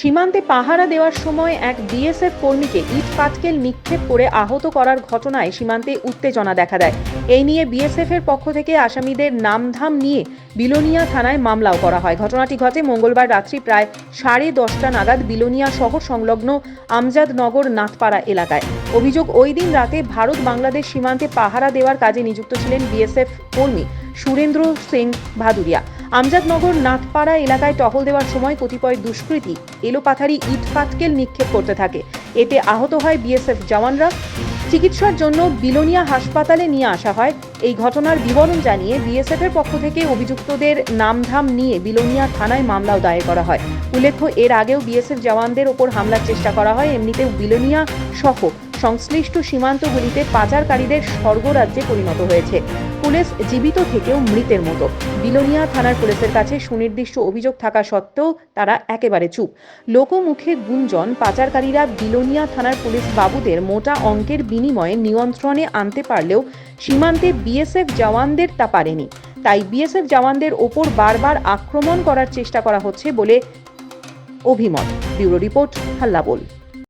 সীমান্তে পাহারা দেওয়ার সময় এক বিএসএফ কর্মীকে ইট পাটকেল নিক্ষেপ করে আহত করার ঘটনায় সীমান্তে উত্তেজনা দেখা দেয়। এই নিয়ে বিএসএফ এর পক্ষ থেকে আসামিদের নামধাম নিয়ে বিলোনিয়া থানায় মামলাও করা হয়। ঘটনাটি ঘটে মঙ্গলবার রাত্রি প্রায় সাড়ে দশটা নাগাদ বিলোনিয়া শহর সংলগ্ন আমজাদনগর নাথপাড়া এলাকায়। অভিযোগ, ওই দিন রাতে ভারত বাংলাদেশ সীমান্তে পাহারা দেওয়ার কাজে নিযুক্ত ছিলেন বিএসএফ কর্মী সুরেন্দ্র সিং ভাদুরিয়া। আমজাদনগর নাথপাড়া এলাকায় টহল দেওয়ার সময় কতিপয় দুষ্কৃতী এলোপাথারি ইট পাটকেল নিক্ষেপ করতে থাকে। এতে আহত হয় বিএসএফ জওয়ানরা। চিকিৎসার জন্য বিলোনিয়া হাসপাতালে নিয়ে আসা হয়। এই ঘটনার বিবরণ জানিয়ে বিএসএফ এর পক্ষ থেকে অভিযুক্তদের নামধাম নিয়ে বিলোনিয়া থানায় মামলাও দায়ের করা হয়। উল্লেখ্য, এর আগেও বিএসএফ জওয়ানদের ওপর হামলার চেষ্টা করা হয়। এমনিতেও বিলোনিয়া সহ সংশ্লিষ্ট সীমান্তগুলিতে পাচারকারীদের স্বর্গরাজ্যে পরিণত হয়েছে। পুলিশ জীবিত থেকেও মৃতের মতো। বিলোনিয়া থানার পুলিশের কাছে সুনির্দিষ্ট অভিযোগ থাকা সত্ত্বেও তারা একেবারে চুপ। লোকমুখে গুঞ্জন, পাচারকারীরা বিলোনিয়া থানার পুলিশ বাবুদের মোটা অঙ্কের বিনিময়ে নিয়ন্ত্রণে আনতে পারলেও সীমান্তে বিএসএফ জওয়ানদের তা পারেনি। তাই বিএসএফ জওয়ানদের ওপর বারবার আক্রমণ করার চেষ্টা করা হচ্ছে বলে অভিমত। ব্যুরো রিপোর্ট হাল্লা বল